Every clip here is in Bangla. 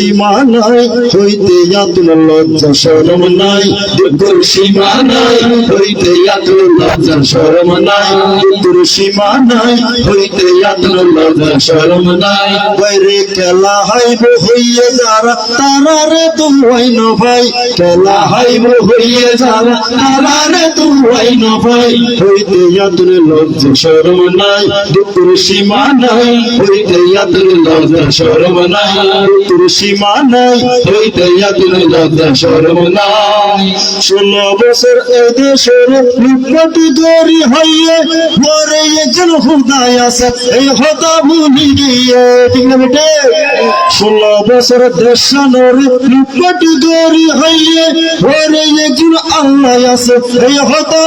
সীমা নাই। হইতে আতুল লজ্জা শরম নাই। দুঃখের সীমা হইতে হইন ভাই। খেলা হাইব হইয়ে যারা, তারা রে তুম হইন ভাই। হইতে আতুল লজ্জা শরম নাই। দুঃখের সীমা নাই হইতে আতুল লজ্জা শরম নাই। সীমা নাই। হইতে ষোলো বছর এ দেশের গরি হইয়ে মরে একজন হুদায় আছে এই হতা ভুলি গিয়ে ঠিক না বেটে? ষোলো বছর দেশানোর লুটপাটি গরি হইয়ে মরে একজন আল্লাহ আছে এই হতা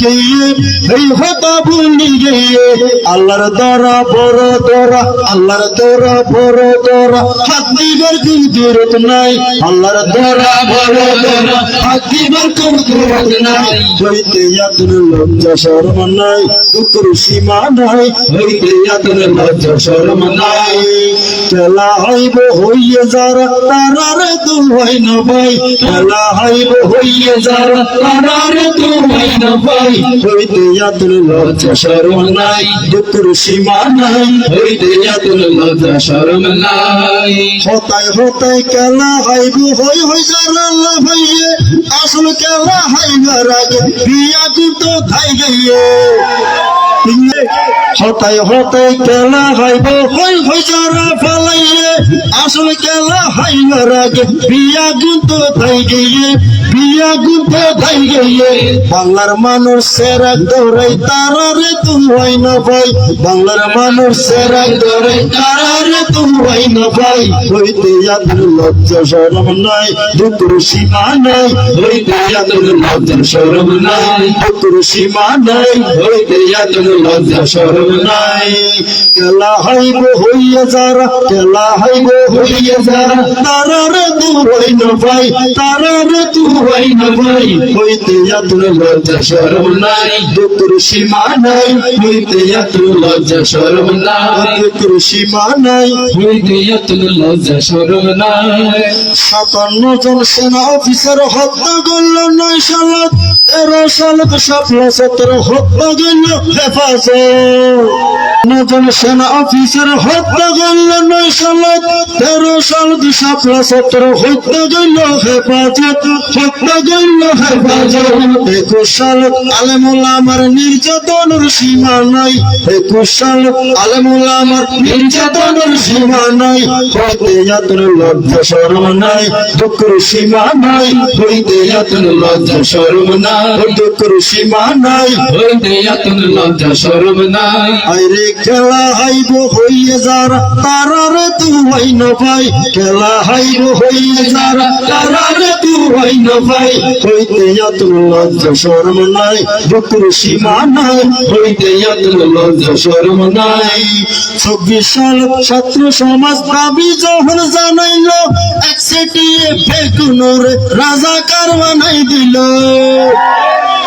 গিয়ে এই হতা গিয়ে আল্লাহর দরা বড় দরা আল্লাহর দরা বড় দরা হাত দিবার কোন দূরত নাই আল্লাহর দরা বড় ইয়াতুল লজ্জা শরম নাই। দুঃখের সীমা নাই, হইতে ইয়াতুল লজ্জা শরম নাই। খেলা হইব হইয়ে যারা তারা রে তু হয় না ভাই খেলা হইব হইয়ে যারা তারা রে তু হয় না ভাই হইতে ইয়াতুল লজ্জা শরম নাই দুঃখের সীমা নাই, হইতে ইয়াতুল লজ্জা শরম নাই। হতাই হতাই খেলা হইব, হই হই যারা আল্লাহ ভাইয়ে। আসল খেলা হাইবার আগে বিয়া কিন্তু থাই গিয়ে হতাই হতাই খেলা হাইব। হই হই যারা ফালাইয়ে? আসল খেলা হাইবার আগে বিয়া কিন্তু থাই গিয়ে বাংলার মানুষ সেরা দৌড়াই তারা রে তুম হয় না ভাই। বাংলার মানুষ সেরা দৌড়াই তারা রে তুম হয় না ভাই। হইতে যাদের লজ্জা শরম নাই দুপুর সীমা নাই, হইতে যাদের লজ্জা শরম নাই দুপুর সীমা নাই, হইতে যাদের লজ্জা শরম নাই। কেলা হইব হইয়া যারা কেলা হইব হইয়া যারা, তারা রে তু হই না ভাই, তারা রে তু নাই। সাতান্ন জন সেনা অফিসার হত্যা করল নয় সালত। তেরো সাপলা সতেরো হত্যা করল হেফাজত। নজন সেনা অফিসার হত্যা করল নয় তেরো সালত সাপলা সতেরো হত্যা করল হেফাজত। করল হেফাজত একুশ সালত আমার নির্যাতনের সীমা নাই। একুশ সালত আলেমুল আমার নির্যাতনের সীমা নাই। হইতে যাতন লজ্জা শরম নাই, দুঃখের সীমা নাই। হইতে যাতন লজ্জা শরম নাই, দুঃখের সীমা নাই। হইতে এতন লজ্জা শরম নাই। আইরে খেলা হাইব হইয়ে যারা তারা রে তু হই না ভাই খেলা হাইব হইয়ে যারা তারা রে তু হই না ভাই হইতে যাতন লজ্জা শরম নাই দুঃখের সীমা নাই, হইতে যাতন লজ্জা শরম নাই। চব্বিশ সাল ছাত্র সমাজ দাবি যখন জানাইল একসেটিয়ে বেগুনোর রাজাকার বানাই দিল।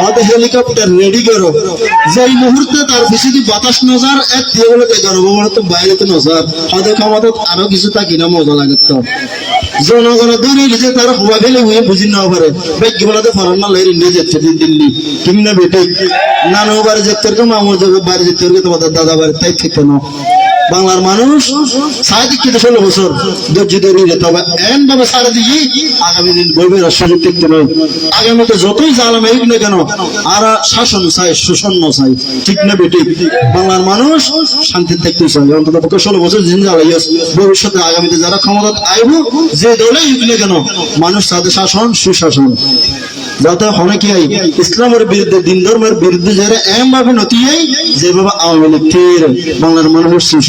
হাতে হেলিকপ্টার রেডি করো। যেই মুহূর্তে তার দি বাতাস নজার এক দিয়ে মানে তো বাইরে তো নজার। হাতে ক্ষমতা আরও কিছু থাকি না, মজা লাগে তো। জনগণ দূরে গেছে তারা হওয়া ফেলে হয়ে বুঝি না পারে। বেগ বলাতে ফরান না, লাইর ইন্ডিয়া যাচ্ছে দিল্লি। ঠিক না বেটে। নানু বাড়ি যেতে মামুর যাবে বাড়ি যেতে তোমাদের দাদা বাড়ি, তাই থেকে না বাংলার মানুষ সাড়ে দিকে ষোলো বছর ধৈর্য ধরে যেতে হবে। এমন ভাবে সাড়ে দিকে আগামী দিন বলবে সুযোগ দেখতে নয় আগামীতে যতই জালাম এই না কেন, আর শাসন চাই শোষণ চাই, ঠিক না বেটি বাংলার মানুষ শান্তি থাকতে চাই অন্তত পক্ষে ষোলো বছর দিন জ্বালাই ভবিষ্যতে আগামীতে যারা ক্ষমতা আইব, যে দলে ইউক না কেন, মানুষ তাদের শাসন, সুশাসন। যাতে হনে কি ইসলামের বিরুদ্ধে, দিন ধর্মের বিরুদ্ধে যারা এম ভাবে নতিয়াই যেভাবে আওয়ামী লীগ বাংলার মানুষের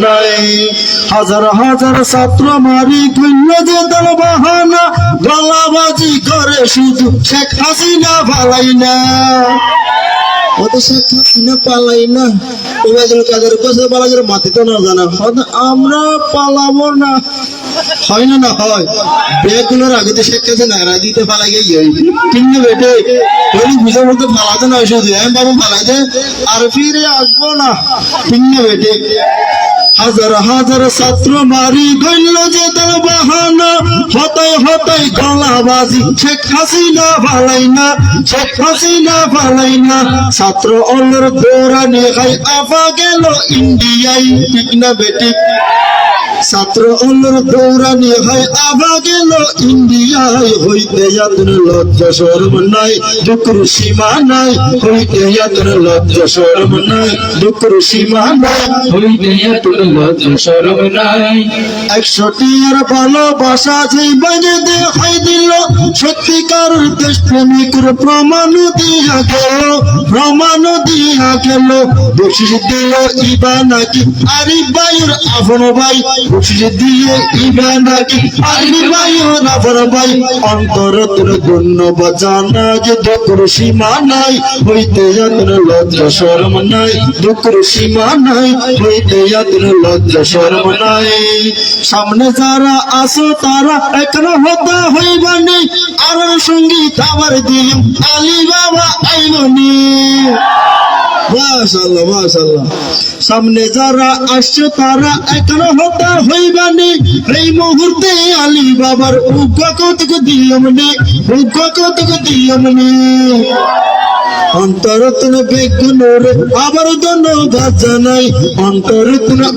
নাই হাজার হাজার ছাত্র মারি কইল যে দল বাহানা, গলাবাজি করে শুধু শেখ হাসিনা ভালাই না। পালাই না। ওবায়দুল কাদের কাছে পালা করে মাতি তো না জানা। আমরা পালাবো না। হয় না না হয়? বেগুলোর আগে তো শেখ হাসিনা এরা দিতে পালা গিয়ে না বেটে ওই বুঝে বলতে পালাতে না শুধু আমি বাবু পালাইতে আর ফিরে আসব না। না বেটে। হাজার হাজার ছাত্র মারি গইল যে দল বাহানা। হতাই হতাই গলাবাজি, শেখ হাসিনা ভালাই না, শেখ হাসিনা ভালাই না। ছাত্র অন্যর দৌড়া নিয়ে আফা গেল ইন্ডিয়াই ঠিক না বেটিক ছাত্র অন্যর দৌড়া নিয়ে হয় আবা গেল ইন্ডিয়ায়, হইতে যাতন লজ্জা শরম নাই দুঃখের সীমা নাই, হইতে যাতন লজ্জা শরম নাই দুঃখের সীমা নাই, হইতে তোর লজ্জা শরম নাই। একশোটি আর ভালোবাসা যে বাজে দেখাই দিল, সত্যিকার দেশ প্রেমিকের প্রমাণ দিয়া গেল, প্রমাণ দিয়া গেল বসিস দিল ইবা নাকি, আরি বায়ুর আপন ভাই বসিস দিয়ে ইবা নাকি আরি বায়ুর আপন ভাই অন্তর তোর ধন্যবাদ জানা যে দুঃখের সীমা নাই। হইতে যাতন লজ্জা শরম নাই, দুঃখের সীমা নাই, হইতে যাতন লজ্জা শরম নাই। সামনে যারা আসো তারা একরা হতা হইবানি, আর সংগীত আমার দিল আলী বাবা আইবনি। মাশাল্লাহ মাশাল্লাহ সামনে যারা আসছে, তারা একরা হতা হইবানি। এই মুহূর্তে আলী বাবার উগ্র কতক দিয়মনি উগ্র কতক দিয়মনি অন্তর বেগুনের আবার ধন্যবাদ জানাই অন্তর তুনে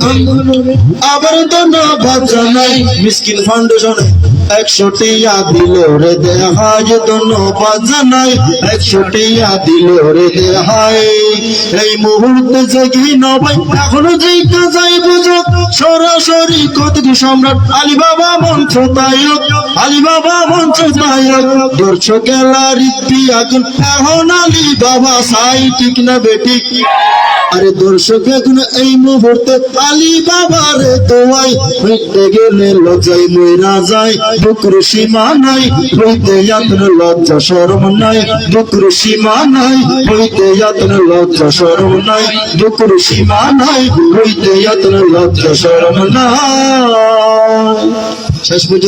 আবার ধন্যবাদ জানাই মিসকিন ফাউন্ডেশনে একশো টিয়া দিল রে দেহাই ধন্যবাদ জানাই একশো টিয়া দিল রে দেহাই এই মুহূর্তে জেগি নবাই, এখনও জিজ্ঞা যাই বুঝো। সরাসরি কতক সম্রাট? আলী বাবা মঞ্চ তায়ক আলী বাবা মঞ্চ তায়ক। দর্শক গ্যালারি আগুন এখন আলী বাবা সাই, ঠিক না বেটিক আরে দর্শক এখন এই মুহূর্তে আলী বাবার দোয়াই। হইতে গেলে লজ্জাই মইরা যায়, বুকুর সীমা নাই, হইতে যাতন লজ্জা শরম নাই, বুকুর সীমা নাই, হইতে যাতন লজ্জা শরম নাই, বুকুর সীমা নাই, হইতে যাতন লজ্জা শরম নাই। শেষ পর্যন্ত